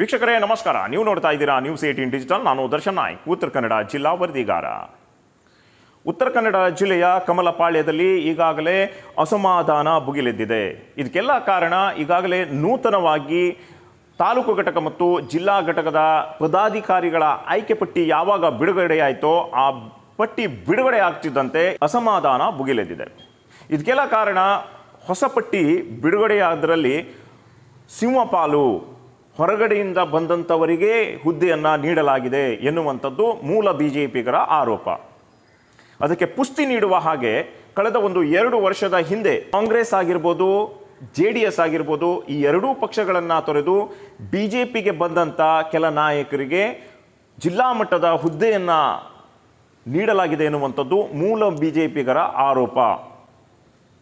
ವೀಕ್ಷಕರೇ, ನಮಸ್ಕಾರ. ನೀವು ನೋಡ್ತಾ ಇದ್ದೀರಾ ನ್ಯೂಸ್ ಏಟೀನ್ ಡಿಜಿಟಲ್ ನಾನು ದರ್ಶನ್ ನಾಯ್ಕ್. ಉತ್ತರ ಕನ್ನಡ ಜಿಲ್ಲಾ ವರದಿಗಾರ. ಉತ್ತರ ಕನ್ನಡ ಜಿಲ್ಲೆಯ ಕಮಲಪಾಳ್ಯದಲ್ಲಿ ಈಗಾಗಲೇ ಅಸಮಾಧಾನ ಭುಗಿಲೆದ್ದಿದೆ. ಇದಕ್ಕೆಲ್ಲ ಕಾರಣ ಈಗಾಗಲೇ ನೂತನವಾಗಿ ತಾಲೂಕು ಘಟಕ ಮತ್ತು ಜಿಲ್ಲಾ ಘಟಕದ ಪದಾಧಿಕಾರಿಗಳ ಆಯ್ಕೆ ಪಟ್ಟಿ ಯಾವಾಗ ಬಿಡುಗಡೆಯಾಯಿತೋ ಆ ಪಟ್ಟಿ ಬಿಡುಗಡೆ ಆಗ್ತಿದ್ದಂತೆ ಅಸಮಾಧಾನ ಭುಗಿಲೆದ್ದಿದೆ. ಇದಕ್ಕೆಲ್ಲ ಕಾರಣ ಹೊಸ ಪಟ್ಟಿ ಬಿಡುಗಡೆಯಾದರಲ್ಲಿ ಸಿಂಹಪಾಲು ಹೊರಗಡೆಯಿಂದ ಬಂದಂಥವರಿಗೆ ಹುದ್ದೆಯನ್ನು ನೀಡಲಾಗಿದೆ ಎನ್ನುವಂಥದ್ದು ಮೂಲ ಬಿ ಜೆ ಪಿಗರ ಆರೋಪ. ಅದಕ್ಕೆ ಪುಷ್ಟಿ ನೀಡುವ ಹಾಗೆ ಕಳೆದ ಒಂದು ಎರಡು ವರ್ಷದ ಹಿಂದೆ ಕಾಂಗ್ರೆಸ್ ಆಗಿರ್ಬೋದು, ಜೆ ಡಿ ಎಸ್ ಆಗಿರ್ಬೋದು, ಈ ಎರಡೂ ಪಕ್ಷಗಳನ್ನು ತೊರೆದು ಬಿ ಜೆ ಪಿಗೆ ಬಂದಂಥ ಕೆಲ ನಾಯಕರಿಗೆ ಜಿಲ್ಲಾ ಮಟ್ಟದ ಹುದ್ದೆಯನ್ನು ನೀಡಲಾಗಿದೆ ಎನ್ನುವಂಥದ್ದು ಮೂಲ ಬಿ ಜೆ ಪಿಗರ ಆರೋಪ.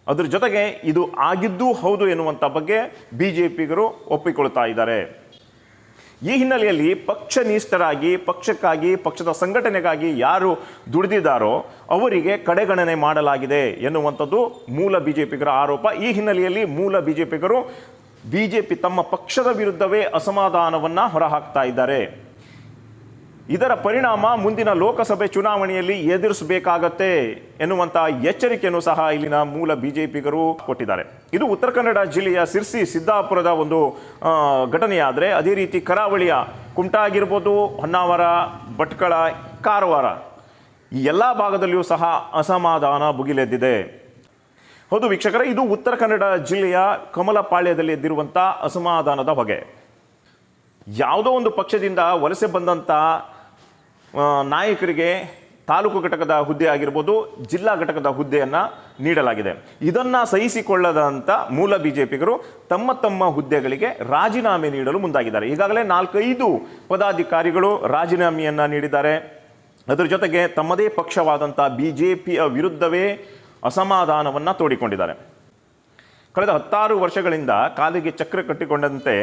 ಅದ್ರ ಜೊತೆಗೆ ಇದು ಆಗಿದ್ದೂ ಹೌದು ಎನ್ನುವಂಥ ಬಗ್ಗೆ ಬಿ ಜೆ ಪಿಗರು ಒಪ್ಪಿಕೊಳ್ತಾ ಇದ್ದಾರೆ. ಈ ಹಿನ್ನೆಲೆಯಲ್ಲಿ ಪಕ್ಷನಿಷ್ಠರಾಗಿ, ಪಕ್ಷಕ್ಕಾಗಿ, ಪಕ್ಷದ ಸಂಘಟನೆಗಾಗಿ ಯಾರು ದುಡಿದಿದ್ದಾರೋ ಅವರಿಗೆ ಕಡೆಗಣನೆ ಮಾಡಲಾಗಿದೆ ಎನ್ನುವಂಥದ್ದು ಮೂಲ ಬಿಜೆಪಿಗರ ಆರೋಪ. ಈ ಹಿನ್ನೆಲೆಯಲ್ಲಿ ಮೂಲ ಬಿಜೆಪಿಗರು ಬಿಜೆಪಿ ತಮ್ಮ ಪಕ್ಷದ ವಿರುದ್ಧವೇ ಅಸಮಾಧಾನವನ್ನು ಹೊರಹಾಕ್ತಾ ಇದ್ದಾರೆ. ಇದರ ಪರಿಣಾಮ ಮುಂದಿನ ಲೋಕಸಭೆ ಚುನಾವಣೆಯಲ್ಲಿ ಎದುರಿಸಬೇಕಾಗತ್ತೆ ಎನ್ನುವಂತಹ ಎಚ್ಚರಿಕೆಯನ್ನು ಸಹ ಇಲ್ಲಿನ ಮೂಲ ಬಿಜೆಪಿಗರು ಕೊಟ್ಟಿದ್ದಾರೆ. ಇದು ಉತ್ತರ ಕನ್ನಡ ಜಿಲ್ಲೆಯ ಸಿರ್ಸಿ ಸಿದ್ದಾಪುರದ ಒಂದು ಘಟನೆಯಾದರೆ ಅದೇ ರೀತಿ ಕರಾವಳಿಯ ಕುಮಟಾ ಆಗಿರ್ಬೋದು ಹೊನ್ನಾವರ, ಭಟ್ಕಳ, ಕಾರವಾರ ಈ ಎಲ್ಲ ಭಾಗದಲ್ಲಿಯೂ ಸಹ ಅಸಮಾಧಾನ ಭುಗಿಲೆದ್ದಿದೆ. ಹೌದು ವೀಕ್ಷಕರೇ, ಇದು ಉತ್ತರ ಕನ್ನಡ ಜಿಲ್ಲೆಯ ಕಮಲಪಾಳ್ಯದಲ್ಲಿ ಎದ್ದಿರುವಂಥ ಅಸಮಾಧಾನದ ಬಗೆ ಯಾವುದೋ ಒಂದು ಪಕ್ಷದಿಂದ ವಲಸೆ ಬಂದಂಥ ನಾಯಕರಿಗೆ ತಾಲೂಕು ಘಟಕದ ಹುದ್ದೆ ಆಗಿರ್ಬೋದು ಜಿಲ್ಲಾ ಘಟಕದ ಹುದ್ದೆಯನ್ನು ನೀಡಲಾಗಿದೆ. ಇದನ್ನು ಸಹಿಸಿಕೊಳ್ಳದಂಥ ಮೂಲ ಬಿಜೆಪಿಗರು ತಮ್ಮ ತಮ್ಮ ಹುದ್ದೆಗಳಿಗೆ ರಾಜೀನಾಮೆ ನೀಡಲು ಮುಂದಾಗಿದ್ದಾರೆ. ಈಗಾಗಲೇ ನಾಲ್ಕೈದು ಪದಾಧಿಕಾರಿಗಳು ರಾಜೀನಾಮೆಯನ್ನು ನೀಡಿದ್ದಾರೆ. ಅದರ ಜೊತೆಗೆ ತಮ್ಮದೇ ಪಕ್ಷವಾದಂಥ ಬಿ ಜೆ ಪಿಯ ವಿರುದ್ಧವೇ ಅಸಮಾಧಾನವನ್ನು ತೋಡಿಕೊಂಡಿದ್ದಾರೆ. ಕಳೆದ ಹತ್ತಾರು ವರ್ಷಗಳಿಂದ ಕಾಲಿಗೆ ಚಕ್ರ ಕಟ್ಟಿಕೊಂಡಂತೆ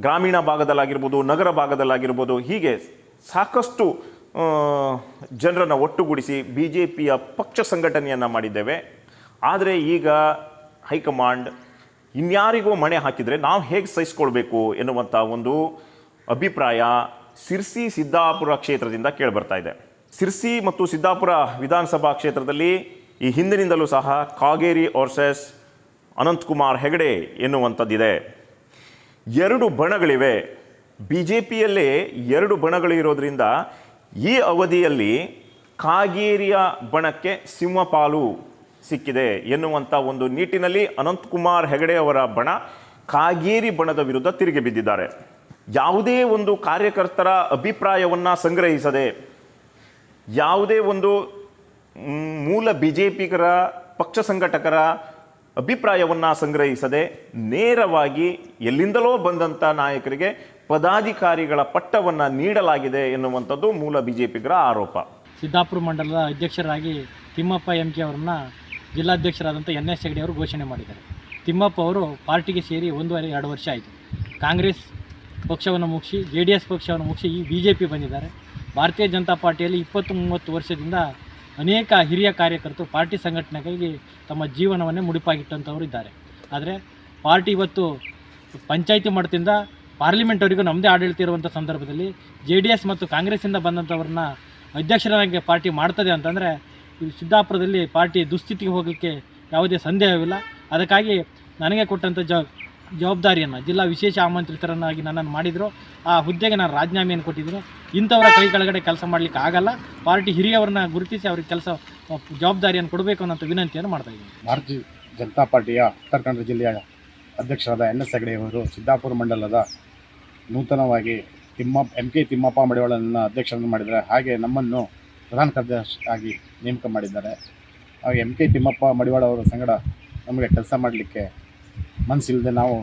ಗ್ರಾಮೀಣ ಭಾಗದಲ್ಲಾಗಿರ್ಬೋದು, ನಗರ ಭಾಗದಲ್ಲಾಗಿರ್ಬೋದು ಹೀಗೆ ಸಾಕಷ್ಟು ಜನರನ್ನು ಒಟ್ಟುಗೂಡಿಸಿ ಬಿ ಜೆ ಪಿಯ ಪಕ್ಷ ಸಂಘಟನೆಯನ್ನು ಮಾಡಿದ್ದೇವೆ. ಆದರೆ ಈಗ ಹೈಕಮಾಂಡ್ ಇನ್ಯಾರಿಗೋ ಮಣೆ ಹಾಕಿದರೆ ನಾವು ಹೇಗೆ ಸಹಿಸ್ಕೊಳ್ಬೇಕು ಎನ್ನುವಂಥ ಒಂದು ಅಭಿಪ್ರಾಯ ಸಿರ್ಸಿ ಸಿದ್ದಾಪುರ ಕ್ಷೇತ್ರದಿಂದ ಕೇಳಿಬರ್ತಾ ಇದೆ. ಸಿರ್ಸಿ ಮತ್ತು ಸಿದ್ದಾಪುರ ವಿಧಾನಸಭಾ ಕ್ಷೇತ್ರದಲ್ಲಿ ಈ ಹಿಂದಿನಿಂದಲೂ ಸಹ ಕಾಗೇರಿ ವರ್ಸಸ್ ಅನಂತಕುಮಾರ್ ಹೆಗಡೆ ಎನ್ನುವಂಥದ್ದಿದೆ. ಎರಡು ಬಣಗಳಿವೆ. ಬಿ ಜೆ ಪಿಯಲ್ಲೇ ಎರಡು ಬಣಗಳು ಇರೋದ್ರಿಂದ ಈ ಅವಧಿಯಲ್ಲಿ ಕಾಗೇರಿಯ ಬಣಕ್ಕೆ ಸಿಂಹಪಾಲು ಸಿಕ್ಕಿದೆ ಎನ್ನುವಂಥ ಒಂದು ನಿಟ್ಟಿನಲ್ಲಿ ಅನಂತಕುಮಾರ್ ಹೆಗಡೆ ಅವರ ಬಣ ಕಾಗೇರಿ ಬಣದ ವಿರುದ್ಧ ತಿರುಗಿ ಬಿದ್ದಿದ್ದಾರೆ. ಯಾವುದೇ ಒಂದು ಕಾರ್ಯಕರ್ತರ ಅಭಿಪ್ರಾಯವನ್ನು ಸಂಗ್ರಹಿಸದೆ, ಯಾವುದೇ ಒಂದು ಮೂಲ ಬಿ ಜೆ ಪಿಗರ ಪಕ್ಷ ಸಂಘಟಕರ ಅಭಿಪ್ರಾಯವನ್ನು ಸಂಗ್ರಹಿಸದೆ ನೇರವಾಗಿ ಎಲ್ಲಿಂದಲೋ ಬಂದಂಥ ನಾಯಕರಿಗೆ ಪದಾಧಿಕಾರಿಗಳ ಪಟ್ಟವನ್ನು ನೀಡಲಾಗಿದೆ ಎನ್ನುವಂಥದ್ದು ಮೂಲ ಬಿ ಜೆ ಪಿಗರ ಆರೋಪ. ಸಿದ್ದಾಪುರ ಮಂಡಲದ ಅಧ್ಯಕ್ಷರಾಗಿ ತಿಮ್ಮಪ್ಪ ಎಂ ಕೆ ಅವರನ್ನು ಜಿಲ್ಲಾಧ್ಯಕ್ಷರಾದಂಥ ಎನ್ ಎಸ್ ಹೆಗಡೆ ಅವರು ಘೋಷಣೆ ಮಾಡಿದ್ದಾರೆ. ತಿಮ್ಮಪ್ಪ ಅವರು ಪಾರ್ಟಿಗೆ ಸೇರಿ ಒಂದೂವರೆ, ಎರಡು ವರ್ಷ ಆಯಿತು. ಕಾಂಗ್ರೆಸ್ ಪಕ್ಷವನ್ನು ಮುಗಿಸಿ, ಜೆ ಡಿ ಎಸ್ ಪಕ್ಷವನ್ನು ಮುಗಿಸಿ ಈ ಬಿ ಜೆ ಪಿ ಬಂದಿದ್ದಾರೆ. ಭಾರತೀಯ ಜನತಾ ಪಾರ್ಟಿಯಲ್ಲಿ ಇಪ್ಪತ್ತು ಮೂವತ್ತು ವರ್ಷದಿಂದ ಅನೇಕ ಹಿರಿಯ ಕಾರ್ಯಕರ್ತರು ಪಾರ್ಟಿ ಸಂಘಟನೆಗಾಗಿ ತಮ್ಮ ಜೀವನವನ್ನೇ ಮುಡಿಪಾಗಿಟ್ಟಂಥವರು ಇದ್ದಾರೆ. ಆದರೆ ಪಾರ್ಟಿ ಇವತ್ತು ಪಂಚಾಯಿತಿ ಮಟ್ಟದಿಂದ ಪಾರ್ಲಿಮೆಂಟ್ವರೆಗೂ ನಮ್ಮದೇ ಆಡಳಿತ ಇರುವಂಥ ಸಂದರ್ಭದಲ್ಲಿ ಜೆ ಡಿ ಎಸ್ ಮತ್ತು ಕಾಂಗ್ರೆಸ್ಸಿಂದ ಬಂದಂಥವ್ರನ್ನ ಅಧ್ಯಕ್ಷರಾಗಿ ಪಾರ್ಟಿ ಮಾಡ್ತದೆ ಅಂತಂದರೆ ಸಿದ್ದಾಪುರದಲ್ಲಿ ಪಾರ್ಟಿ ದುಸ್ಥಿತಿಗೆ ಹೋಗಲಿಕ್ಕೆ ಯಾವುದೇ ಸಂದೇಹವಿಲ್ಲ. ಅದಕ್ಕಾಗಿ ನನಗೆ ಕೊಟ್ಟಂಥ ಜ, ಜವಾಬ್ದಾರಿಯನ್ನು, ಜಿಲ್ಲಾ ವಿಶೇಷ ಆಮಂತ್ರಿತರನ್ನಾಗಿ ನನ್ನನ್ನು ಮಾಡಿದರು. ಆ ಹುದ್ದೆಗೆ ನಾನು ರಾಜೀನಾಮೆಯನ್ನು ಕೊಟ್ಟಿದ್ದೀನಿ ಇಂಥವರ ಕೈ ಕೆಳಗಡೆ ಕೆಲಸ ಮಾಡಲಿಕ್ಕೆ ಆಗಲ್ಲ. ಪಾರ್ಟಿ ಹಿರಿಯವರನ್ನ ಗುರುತಿಸಿ ಅವ್ರಿಗೆ ಕೆಲಸ, ಜವಾಬ್ದಾರಿಯನ್ನು ಕೊಡಬೇಕು ಅನ್ನೋಂಥ ವಿನಂತಿಯನ್ನು ಮಾಡ್ತಾ ಇದ್ದೀನಿ. ಭಾರತೀಯ ಜನತಾ ಪಾರ್ಟಿಯ ಉತ್ತರ ಕನ್ನಡ ಜಿಲ್ಲೆಯ ಅಧ್ಯಕ್ಷರಾದ ಎನ್ ಎಸ್ ಹೆಗಡೆಯವರು ಸಿದ್ದಾಪುರ ಮಂಡಲದ ನೂತನವಾಗಿ ತಿಮ್ಮಪ್ಪ ಎಂ ಕೆ ತಿಮ್ಮಪ್ಪ ಮಡಿವಾಳನನ್ನು ಅಧ್ಯಕ್ಷರನ್ನು ಮಾಡಿದ್ದಾರೆ. ಹಾಗೆ ನಮ್ಮನ್ನು ಪ್ರಧಾನ ಕಾರ್ಯದರ್ಶಿಯಾಗಿ ನೇಮಕ ಮಾಡಿದ್ದಾರೆ. ಹಾಗೆ ಎಂ ಕೆ ತಿಮ್ಮಪ್ಪ ಮಡಿವಾಳ ಅವರ ಸಂಗಡ ನಮಗೆ ಕೆಲಸ ಮಾಡಲಿಕ್ಕೆ ಮನಸ್ಸಿಲ್ಲದೆ ನಾವು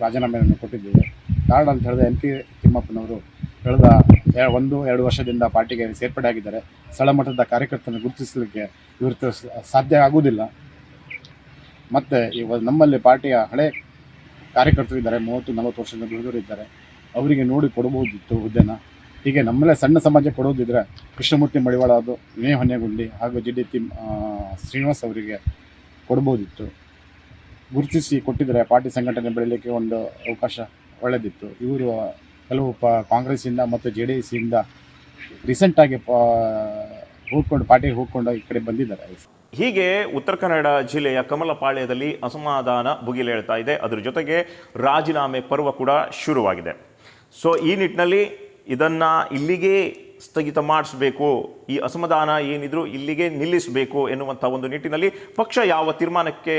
ರಾಜೀನಾಮೆಯನ್ನು ಕೊಟ್ಟಿದ್ದೇವೆ. ಕಾರಣ ಅಂತ ಹೇಳಿದ್ರೆ ಎಂ ಕೆ ತಿಮ್ಮಪ್ಪನವರು ಕಳೆದ ಒಂದು, ಎರಡು ವರ್ಷದಿಂದ ಪಾರ್ಟಿಗೆ ಸೇರ್ಪಡೆ ಆಗಿದ್ದಾರೆ. ಸ್ಥಳ ಮಟ್ಟದ ಕಾರ್ಯಕರ್ತರನ್ನು ಗುರುತಿಸಲಿಕ್ಕೆ ಇವರು ಸಾಧ್ಯ ಆಗುವುದಿಲ್ಲ. ಮತ್ತು ಇವ ನಮ್ಮಲ್ಲಿ ಪಾರ್ಟಿಯ ಹಳೆ ಕಾರ್ಯಕರ್ತರು ಇದ್ದಾರೆ, ಮೂವತ್ತು, ನಲವತ್ತು ವರ್ಷದ ದುಡಿದವರು ಇದ್ದಾರೆ. ಅವರಿಗೆ ನೋಡಿ ಕೊಡಬಹುದಿತ್ತು ಹುದ್ದೆನ. ಹೀಗೆ ನಮ್ಮಲ್ಲೇ ಸಣ್ಣ ಸಮಾಜ ಕೊಡೋದಿದ್ರೆ ಕೃಷ್ಣಮೂರ್ತಿ ಮಡಿವಾಳ ಅದು, ವಿನಯ ಹೊನ್ನೆಗುಂಡಿ ಹಾಗೂ ಜಿ ಡಿ ತಿಮ್ ಶ್ರೀನಿವಾಸ್ ಅವರಿಗೆ ಕೊಡ್ಬೋದಿತ್ತು ಗುರುತಿಸಿ ಕೊಟ್ಟಿದ್ದಾರೆ ಪಾರ್ಟಿ ಸಂಘಟನೆ ಬೆಳೀಲಿಕ್ಕೆ ಒಂದು ಅವಕಾಶ ಒಳ್ಳೆದಿತ್ತು. ಇವರು ಕೆಲವು ಪ, ಕಾಂಗ್ರೆಸ್ಸಿಂದ ಮತ್ತು ಜೆ ಡಿ ಎಸ್ಸಿಂದ ರೀಸೆಂಟಾಗಿ ಪ ಹೋಗ್ಕೊಂಡು ಪಾಟಿ ಹೂಕೊಂಡು ಈ ಕಡೆ ಬಂದಿದ್ದಾರೆ. ಹೀಗೆ ಉತ್ತರ ಕನ್ನಡ ಜಿಲ್ಲೆಯ ಕಮಲಪಾಳ್ಯದಲ್ಲಿ ಅಸಮಾಧಾನ ಭುಗಿಲೇಳ್ತಾ ಇದೆ. ಅದರ ಜೊತೆಗೆ ರಾಜೀನಾಮೆ ಪರ್ವ ಕೂಡ ಶುರುವಾಗಿದೆ. ಸೊ ಈ ನಿಟ್ಟಿನಲ್ಲಿ ಇದನ್ನು ಇಲ್ಲಿಗೆ ಸ್ಥಗಿತ ಮಾಡಿಸ್ಬೇಕು. ಈ ಅಸಮಾಧಾನ ಏನಿದ್ರು ಇಲ್ಲಿಗೆ ನಿಲ್ಲಿಸಬೇಕು ಎನ್ನುವಂಥ ಒಂದು ನಿಟ್ಟಿನಲ್ಲಿ ಪಕ್ಷ ಯಾವ ತೀರ್ಮಾನಕ್ಕೆ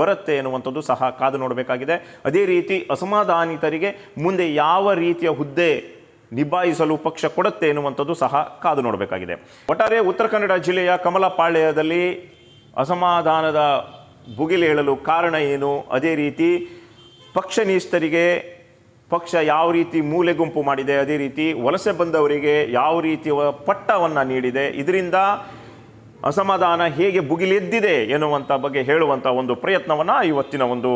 ಬರುತ್ತೆ ಎನ್ನುವಂಥದ್ದು ಸಹ ಕಾದು ನೋಡಬೇಕಾಗಿದೆ. ಅದೇ ರೀತಿ ಅಸಮಾಧಾನಿತರಿಗೆ ಮುಂದೆ ಯಾವ ರೀತಿಯ ಹುದ್ದೆ ನಿಭಾಯಿಸಲು ಪಕ್ಷ ಕೊಡುತ್ತೆ ಎನ್ನುವಂಥದ್ದು ಸಹ ಕಾದು ನೋಡಬೇಕಾಗಿದೆ. ಒಟ್ಟಾರೆ ಉತ್ತರ ಕನ್ನಡ ಜಿಲ್ಲೆಯ ಕಮಲಪಾಳ್ಯದಲ್ಲಿ ಅಸಮಾಧಾನದ ಭುಗಿಲೇಳಲು ಕಾರಣ ಏನು? ಅದೇ ರೀತಿ ಪಕ್ಷನಿಷ್ಠರಿಗೆ ಪಕ್ಷ ಯಾವ ರೀತಿ ಮೂಲೆ ಗುಂಪು ಮಾಡಿದೆ? ಅದೇ ರೀತಿ ವಲಸೆ ಬಂದವರಿಗೆ ಯಾವ ರೀತಿಯ ಪಟ್ಟವನ್ನು ನೀಡಿದೆ? ಇದರಿಂದ ಅಸಮಾಧಾನ ಹೇಗೆ ಭುಗಿಲೆದ್ದಿದೆ ಎನ್ನುವಂಥ ಬಗ್ಗೆ ಹೇಳುವಂಥ ಒಂದು ಪ್ರಯತ್ನವನ್ನು ಇವತ್ತಿನ ಒಂದು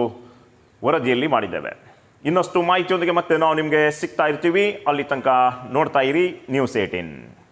ವರದಿಯಲ್ಲಿ ಮಾಡಿದ್ದೇವೆ. ಇನ್ನಷ್ಟು ಮಾಹಿತಿಯೊಂದಿಗೆ ಮತ್ತೆ ನಾವು ನಿಮಗೆ ಸಿಗ್ತಾ ಇರ್ತೀವಿ. ಅಲ್ಲಿ ತನಕ ನೋಡ್ತಾ ಇರಿ ನ್ಯೂಸ್ ಏಟೀನ್